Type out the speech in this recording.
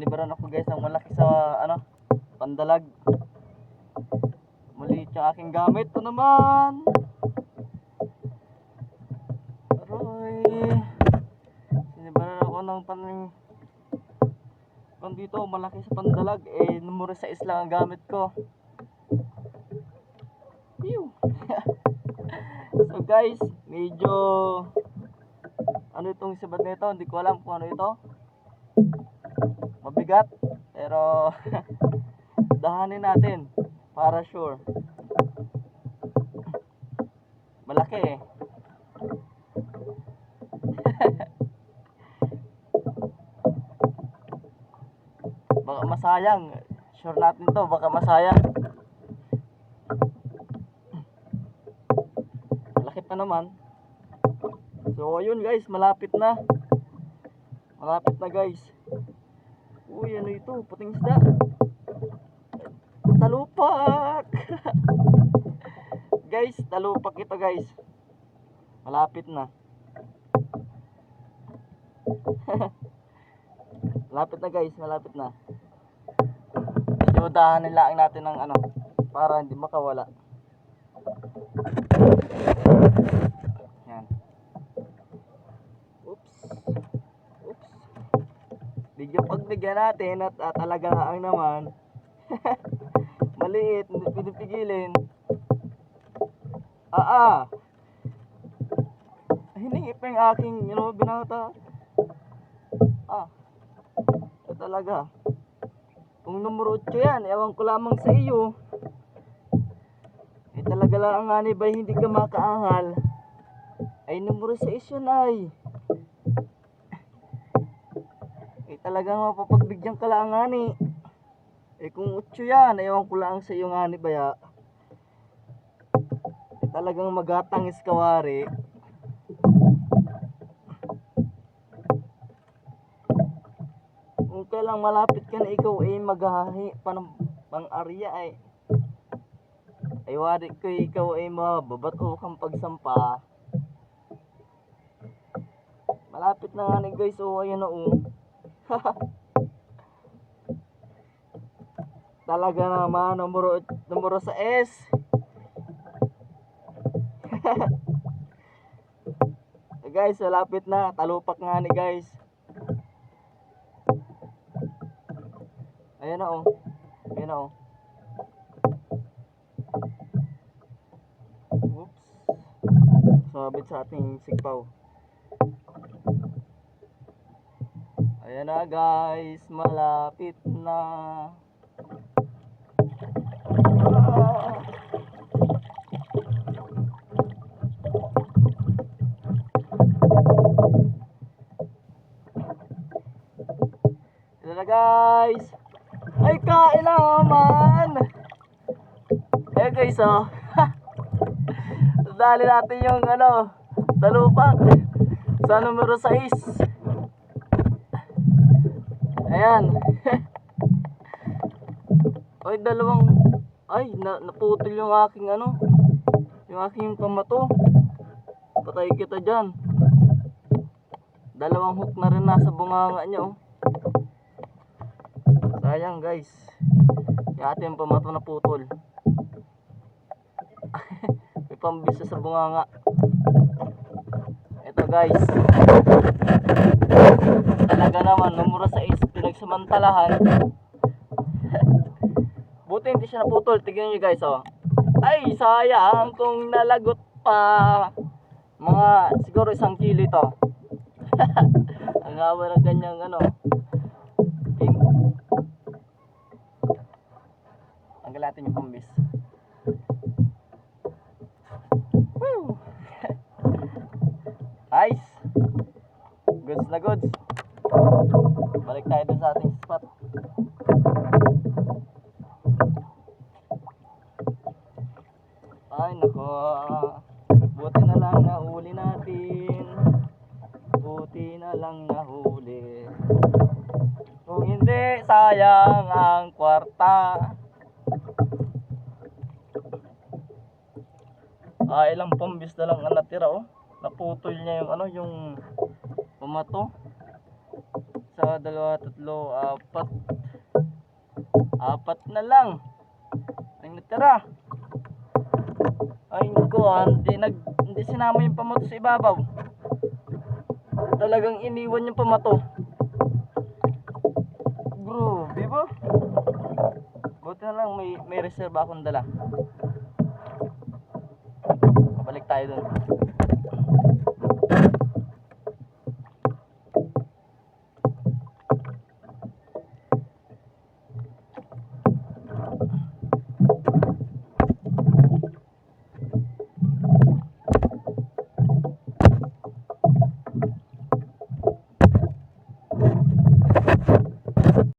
Sinibaran ako guys ng malaki sa ano, pandalag. Maliit yung aking gamit. Ito naman. Aroy. Sinibaran ako ng pan kung dito malaki sa pandalag eh numero 6 lang ang gamit ko. Pew. so guys, medyo ano itong sibat nito, hindi ko alam kung ano ito. Mabigat, pero dahanin natin para sure. Malaki eh. baka masayang. Sure natin to, baka masayang. Malaki pa naman. So ayun guys, malapit na. Malapit na guys. Uy, ano ito? Puting isda. Talupak! guys, talupak ito guys. Malapit na. malapit na guys, malapit na. Medyo dahanin lang natin ng ano, para hindi makawala. Yan. Oops. Oops. Medyo pagbigyan natin at talaga ang naman. Maliit, hindi pinipigilin. Ah ah. Hiningi pa yung aking, you know, binata. Ah. Ito talaga. Kung numero 8 yan, ewan ko lamang sa iyo. Eh talaga lang nga ni bay hindi ka makaangal. Ay numero 6 yun ay. Eh talagang mapapagbigyan ka lang nga ni. Eh kung 8 yan, ewan ko lang sa iyo nga ni baya. Eh talagang magatangis kawari. Kung kailang malapit ka na ikaw ay maghahi pa ng pang-arya ay ay wari ko ikaw ay mababato kang pagsampa. Malapit na nga ni guys, oh ayan na oh. Talaga naman, numero, numero sa S. guys, malapit na. Talupak nga ni guys. Ayan na oh. Ayan na oh. Oops. Sabit sa ating sigpaw. Ayan na guys, malapit na. Ah. Na guys. Ay naman. Eh guys oh. Dali natin yung ano, talupak sa numero 6. Ayan. Ay, dalawang ay na, naputol yung aking ano, yung aking pamato. Patay kita diyan. Dalawang hook na rin nasa bunganga niya oh. Sayang guys. Yung ating pamato na putol. May pambisa sa bunganga. Ito guys. Talaga naman, numero 6, pinagsamantalahan. Buti hindi siya naputol. Tignan nyo guys, oh. Ay, sayang kung nalagot pa. Mga, siguro isang kilo ito. Ang haba ng kanyang ano. Pin. Tanggal natin yung pambis. Woo! Nice! Goods na goods. Buti na lang nahuli. Kung hindi, sayang ang kwarta. Ah, ilang pambis na lang ang natira oh. Naputol niya yung ano, yung pumato. isa, dalawa, tatlo, apat. Apat na lang. Ang natira. Ay, ko, ah, hindi, nag, hindi sinama yung pamato sa ibabaw. Talagang iniwan yung pamato. Bro, di ba? Buti na lang may, may reserve akong dala. Balik tayo dun.